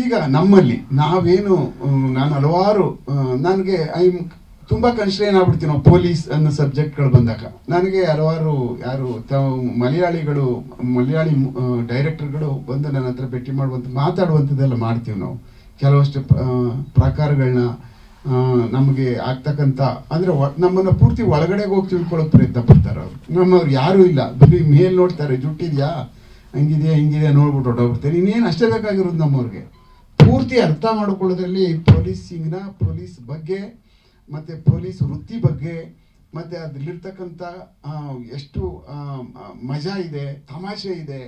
ಈಗ ನಮ್ಮಲ್ಲಿ ನಾವೇನು ನಾನು ಹಲವಾರು ನನಗೆ ಐ ತುಂಬ ಕನ್ಸ್ಟ್ರೇನ್ ಆಗ್ಬಿಡ್ತೀವಿ ನಾವು ಪೊಲೀಸ್ ಅನ್ನೋ ಸಬ್ಜೆಕ್ಟ್ಗಳು ಬಂದಾಗ. ನನಗೆ ಹಲವಾರು ಯಾರು, ತಾವು ಮಲಯಾಳಿಗಳು, ಮಲಯಾಳಿ ಡೈರೆಕ್ಟರ್ಗಳು ಬಂದು ನನ್ನ ಹತ್ರ ಭೇಟಿ ಮಾಡುವಂಥ ಮಾತಾಡುವಂಥದ್ದೆಲ್ಲ ಮಾಡ್ತೀವಿ ನಾವು. ಕೆಲವಷ್ಟು ಪ್ರಕಾರಗಳನ್ನ ನಮಗೆ ಆಗ್ತಕ್ಕಂಥ, ಅಂದರೆ ನಮ್ಮನ್ನು ಪೂರ್ತಿ ಒಳಗಡೆಗೆ ಹೋಗಿ ತಿಳ್ಕೊಳ್ಳೋಕೆ ಪ್ರಯತ್ನ ಪಡ್ತಾರೆ ಅವರು. ನಮ್ಮವ್ರು ಯಾರೂ ಇಲ್ಲ. ಬರೀ ಮೇಲ್ ನೋಡ್ತಾರೆ, ಜುಟ್ಟಿದೆಯಾ? ಹಂಗಿದೆಯಾ ಹಿಂಗಿದೆಯಾ ನೋಡ್ಬಿಟ್ಟು ಹೊರಟೋಗ್ಬಿಡ್ತಾರೆ. ಇನ್ನೇನು ಅಷ್ಟೇ ಬೇಕಾಗಿರೋದು ನಮ್ಮವ್ರಿಗೆ. ಪೂರ್ತಿ ಅರ್ಥ ಮಾಡಿಕೊಳ್ಳೋದ್ರಲ್ಲಿ ಪೊಲೀಸಿಂಗ್ನ ಪೊಲೀಸ್ ಬಗ್ಗೆ, ಮತ್ತು ಪೊಲೀಸ್ ವೃತ್ತಿ ಬಗ್ಗೆ, ಮತ್ತು ಅದರಲ್ಲಿರ್ತಕ್ಕಂಥ ಎಷ್ಟು ಮಜಾ ಇದೆ, ತಮಾಷೆ ಇದೆ,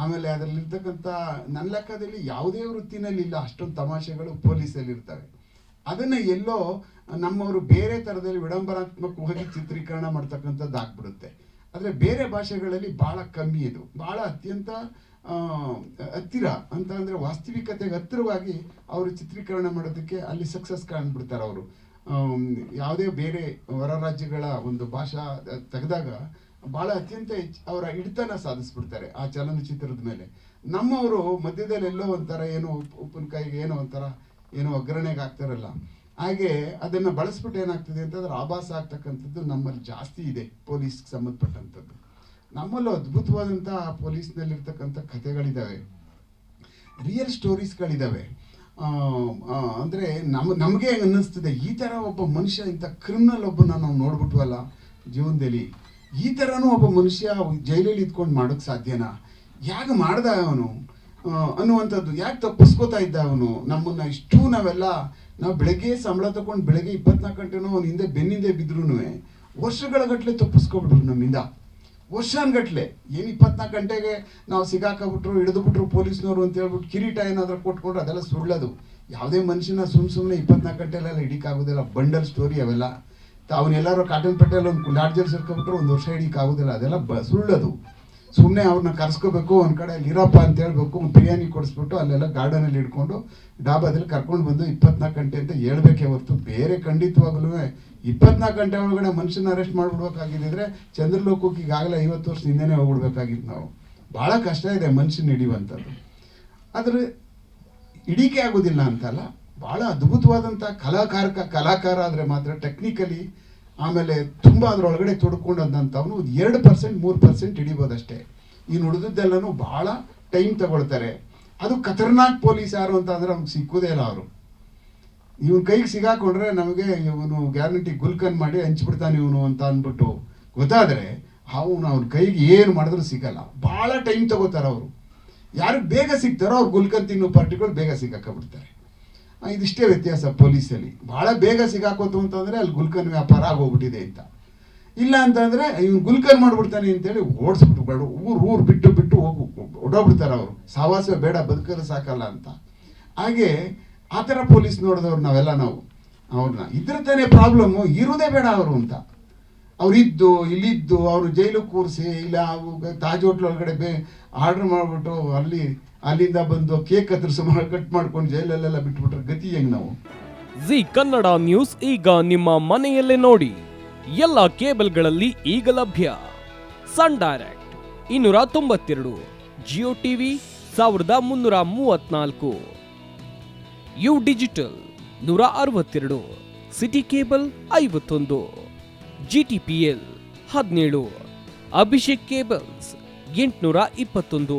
ಆಮೇಲೆ ಅದರಲ್ಲಿರ್ತಕ್ಕಂಥ ನನ್ನ ಲೆಕ್ಕದಲ್ಲಿ ಯಾವುದೇ ವೃತ್ತಿನಲ್ಲಿ ಇಲ್ಲ, ಅಷ್ಟೊಂದು ತಮಾಷೆಗಳು ಪೊಲೀಸಲ್ಲಿ ಇರ್ತವೆ. ಅದನ್ನು ಎಲ್ಲೋ ನಮ್ಮವರು ಬೇರೆ ಥರದಲ್ಲಿ ವಿಡಂಬನಾತ್ಮಕವಾಗಿ ಚಿತ್ರೀಕರಣ ಮಾಡ್ತಕ್ಕಂಥದ್ದು ಆಗ್ಬಿಡುತ್ತೆ. ಆದರೆ ಬೇರೆ ಭಾಷೆಗಳಲ್ಲಿ ಭಾಳ ಕಮ್ಮಿ ಇದು. ಭಾಳ ಅತ್ಯಂತ ಹತ್ತಿರ ಅಂತ ಅಂದರೆ ವಾಸ್ತವಿಕತೆಗೆ ಹತ್ತಿರವಾಗಿ ಅವರು ಚಿತ್ರೀಕರಣ ಮಾಡೋದಕ್ಕೆ ಅಲ್ಲಿ ಸಕ್ಸಸ್ ಕಾಣ್ಬಿಡ್ತಾರೆ ಅವರು. ಯಾವುದೇ ಬೇರೆ ಹೊರ ರಾಜ್ಯಗಳ ಒಂದು ಭಾಷಾ ತೆಗೆದಾಗ ಭಾಳ ಅತ್ಯಂತ ಅವರ ಹಿಡಿತನ ಸಾಧಿಸ್ಬಿಡ್ತಾರೆ ಆ ಚಲನಚಿತ್ರದ ಮೇಲೆ. ನಮ್ಮವರು ಮಧ್ಯದಲ್ಲಿ ಎಲ್ಲೋ ಒಂಥರ ಏನೋ ಉಪ್ಪು ಉಪ್ಪಿನಕಾಯಿಗೆ ಏನೋ ಒಂಥರ ಏನೋ ಒಗ್ಗರಣೆಗೆ ಹಾಕ್ತಾರಲ್ಲ. ಹಾಗೆ ಅದನ್ನು ಬಳಸ್ಬಿಟ್ಟು ಏನಾಗ್ತದೆ ಅಂತಂದ್ರೆ ಆಭಾಸ ಆಗ್ತಕ್ಕಂಥದ್ದು ನಮ್ಮಲ್ಲಿ ಜಾಸ್ತಿ ಇದೆ, ಪೊಲೀಸ್ಗೆ ಸಂಬಂಧಪಟ್ಟಂಥದ್ದು. ನಮ್ಮಲ್ಲೂ ಅದ್ಭುತವಾದಂಥ ಪೊಲೀಸ್ನಲ್ಲಿರ್ತಕ್ಕಂಥ ಕಥೆಗಳಿದ್ದಾವೆ ರಿಯಲ್ ಸ್ಟೋರೀಸ್ಗಳಿದ್ದಾವೆ ಅಂದರೆ ನಮ್ಮ ನಮಗೆ ಅನ್ನಿಸ್ತದೆ, ಈ ಥರ ಒಬ್ಬ ಮನುಷ್ಯ, ಇಂಥ ಕ್ರಿಮಿನಲ್ ಒಬ್ಬನ ನಾವು ನೋಡ್ಬಿಟ್ವಲ್ಲ ಜೀವನದಲ್ಲಿ, ಈ ಥರನೂ ಒಬ್ಬ ಮನುಷ್ಯ ಜೈಲಲ್ಲಿ ಇದ್ಕೊಂಡು ಮಾಡೋಕ್ಕೆ ಸಾಧ್ಯನಾ? ಯಾಕೆ ಮಾಡ್ದ ಅವನು? ಅನ್ನುವಂಥದ್ದು. ಯಾಕೆ ತಪ್ಪಿಸ್ಕೋತಾ ಇದ್ದ ಅವನು? ನಮ್ಮನ್ನ ಇಷ್ಟು ನಾವೆಲ್ಲ, ನಾವು ಬೆಳಗ್ಗೆ ಸಂಬಳ ತಗೊಂಡು ಬೆಳಗ್ಗೆ ಇಪ್ಪತ್ನಾಲ್ಕು ಗಂಟೆನೂ ಅವನ ಹಿಂದೆ ಬೆನ್ನಿಂದೆ ಬಿದ್ರೂ ವರ್ಷಗಳ ಗಟ್ಟಲೆ ತಪ್ಪಿಸ್ಕೊಬಿಟ್ರು ನಮ್ಮಿಂದ. ವರ್ಷಾನ್ಗಟ್ಲೆ ಏನು ಇಪ್ಪತ್ನಾಲ್ಕು ಗಂಟೆಗೆ ನಾವು ಸಿಗಾಕಬಿಟ್ರು, ಹಿಡಿದುಬಿಟ್ರು ಪೊಲೀಸ್ನವರು ಅಂತ ಹೇಳ್ಬಿಟ್ಟು ಕಿರೀಟ ಏನಾದರೂ ಕೊಟ್ಕೊಂಡ್ರೆ ಅದೆಲ್ಲ ಸುಳ್ಳದು. ಯಾವುದೇ ಮನುಷ್ಯನ ಸುಮ್ಮ ಸುಮ್ಮನೆ ಇಪ್ಪತ್ನಾಲ್ಕು ಗಂಟೆಲೆಲ್ಲ ಹಿಡಿಕಾಗೋದಿಲ್ಲ. ಬಂಡಲ್ ಸ್ಟೋರಿ ಅವೆಲ್ಲ. ಅವನ್ನೆಲ್ಲರೂ ಕಾಟನ್ ಪೇಟೆಯಲ್ಲಿ ಒಂದು ಲಾಡ್ಜಲ್ಲಿ ಸೇರ್ಕೊಬಿಟ್ರೆ, ಒಂದು ವರ್ಷ ಹಿಡಿಕಾಗೋದಿಲ್ಲ. ಅದೆಲ್ಲ ಬ ಸುಳ್ಳದು. ಸುಮ್ಮನೆ ಅವ್ರನ್ನ ಕರ್ಸ್ಕೋಬೇಕು, ಒಂದು ಕಡೆ ಅಲ್ಲಿ ಇರಪ್ಪ ಅಂತ ಹೇಳ್ಬೇಕು ಬಿರಿಯಾನಿ ಕೊಡಿಸ್ಬಿಟ್ಟು ಅಲ್ಲೆಲ್ಲ ಗಾರ್ಡನಲ್ಲಿ ಇಟ್ಕೊಂಡು ಡಾಬಾದಲ್ಲಿ ಕರ್ಕೊಂಡು ಬಂದು ಇಪ್ಪತ್ನಾಲ್ಕು ಗಂಟೆ ಅಂತ ಹೇಳ್ಬೇಕೇ ಹೊರತು. ಬೇರೆ ಖಂಡಿತವಾಗ್ಲೂ ಇಪ್ಪತ್ನಾಲ್ಕು ಗಂಟೆ ಒಳಗಡೆ ಮನುಷ್ಯನ ಅರೆಸ್ಟ್ ಮಾಡ್ಬಿಡ್ಬೇಕಾಗಿದ್ದಿದ್ರೆ ಚಂದ್ರಲೋಕಕ್ಕೆ ಈಗಾಗಲೇ ಐವತ್ತು ವರ್ಷ ಹಿಂದೆನೇ ಹೋಗ್ಬಿಡ್ಬೇಕಾಗಿತ್ತು ನಾವು. ಭಾಳ ಕಷ್ಟ ಇದೆ ಮನುಷ್ಯನ ಹಿಡಿಯುವಂಥದ್ದು. ಆದರೆ ಹಿಡಿಕೆ ಆಗೋದಿಲ್ಲ ಅಂತಲ್ಲ ಭಾಳ ಅದ್ಭುತವಾದಂಥ ಕಲಾಕಾರಕ, ಕಲಾಕಾರ ಆದರೆ ಮಾತ್ರ ಟೆಕ್ನಿಕಲಿ ಆಮೇಲೆ ತುಂಬ ಅದರೊಳಗಡೆ ತೊಡ್ಕೊಂಡಂತವನು ಒಂದು ಎರಡು ಪರ್ಸೆಂಟ್ ಮೂರು ಪರ್ಸೆಂಟ್ ಹಿಡಿಬೋದಷ್ಟೇ. ಇನ್ನು ಉಳಿದದ್ದೆಲ್ಲನೂ ಭಾಳ ಟೈಮ್ ತಗೊಳ್ತಾರೆ. ಅದು ಖತರ್ನಾಕ್ ಪೊಲೀಸ್ ಯಾರು ಅಂತ ಅಂದರೆ ಅವ್ನಿಗೆ ಸಿಕ್ಕೋದೇ ಇಲ್ಲ ಅವರು. ಇವನು ಕೈಗೆ ಸಿಗಾಕೊಂಡ್ರೆ ನಮಗೆ ಇವನು ಗ್ಯಾರಂಟಿ ಗುಲ್ಕನ್ ಮಾಡಿ ಹಂಚ್ಬಿಡ್ತಾನೆ ಇವನು ಅಂತ ಅಂದ್ಬಿಟ್ಟು ಗೊತ್ತಾದರೆ ಅವನು ಅವ್ನ ಕೈಗೆ ಏನು ಮಾಡಿದ್ರೂ ಸಿಗಲ್ಲ. ಭಾಳ ಟೈಮ್ ತಗೋತಾರೆ ಅವರು. ಯಾರು ಬೇಗ ಸಿಗ್ತಾರೋ ಅವ್ರು ಗುಲ್ಕನ್ ತಿನ್ನೋ ಪಾರ್ಟಿಗಳು ಬೇಗ ಸಿಗಾಕೊಂಡ್ಬಿಡ್ತಾರೆ ಆ, ಇದಿಷ್ಟೇ ವ್ಯತ್ಯಾಸ ಪೊಲೀಸಲ್ಲಿ. ಭಾಳ ಬೇಗ ಸಿಗಾಕೋತು ಅಂತಂದರೆ ಅಲ್ಲಿ ಗುಲ್ಕನ್ ವ್ಯಾಪಾರ ಆಗೋಗ್ಬಿಟ್ಟಿದೆ ಅಂತ. ಇಲ್ಲ ಅಂತಂದರೆ ಇವ್ನು ಗುಲ್ಕನ್ ಮಾಡಿಬಿಡ್ತಾನೆ ಅಂತೇಳಿ ಓಡಿಸ್ಬಿಟ್ಟು ಬೇಡ ಊರು ಊರು ಬಿಟ್ಟು ಬಿಟ್ಟು ಹೋಗು ಹೊಡೋಗ್ಬಿಡ್ತಾರೆ ಅವರು. ಸಾವಾಸ ಬೇಡ ಬದುಕಲು ಸಾಕಲ್ಲ ಅಂತ. ಹಾಗೆ ಆ ಥರ ಪೊಲೀಸ್ ನೋಡಿದವ್ರು ನಾವೆಲ್ಲ ನಾವು. ಅವ್ರನ್ನ ಇದ್ರ ತಾನೇ ಪ್ರಾಬ್ಲಮ್ಮು. ಇರೋದೇ ಬೇಡ ಅವರು ಅಂತ. ಅವರಿದ್ದು, ಇಲ್ಲಿದ್ದು, ಅವರು ಜೈಲು ಕೂರಿಸಿ, ಇಲ್ಲ ತಾಜ್ ಹೋಟ್ಲ್ ಒಳಗಡೆ ಬೇ, ಆರ್ಡ್ರ್ ಮಾಡಿಬಿಟ್ಟು ಅಲ್ಲಿ ಅಲ್ಲಿಂದ ಬಂದು ಕೇಕ್ ಕತ್ತರಿಸಿ ಕಟ್ ಮಾಡ್ಕೊಂಡು ಜೈಲಲ್ಲೆಲ್ಲ ಬಿಟ್ಬಿಟ್ರೆ ಗತಿ ಹೆಂಗ್ ನಾವು? ಜಿ ಕನ್ನಡ ನ್ಯೂಸ್ ಈಗ ನಿಮ್ಮ ಮನೆಯಲ್ಲೇ ನೋಡಿ. ಎಲ್ಲ ಕೇಬಲ್ಗಳಲ್ಲಿ ಈಗ ಲಭ್ಯ. ಸನ್ ಡೈರೆಕ್ಟ್ ಇನ್ನೂರ ತೊಂಬತ್ತೆರಡು, ಜಿಯೋ ಟಿವಿ ಸಾವಿರದ ಮುನ್ನೂರ ಮೂವತ್ನಾಲ್ಕು ಯು ಡಿಜಿಟಲ್ ನೂರ ಅರವತ್ತೆರಡು, ಸಿಟಿ ಕೇಬಲ್ ಐವತ್ತೊಂದು ಜಿ ಟಿ ಪಿ ಎಲ್ ಹದಿನೇಳು, ಅಭಿಷೇಕ್ ಕೇಬಲ್ಸ್ ಎಂಟುನೂರ ಇಪ್ಪತ್ತೊಂದು.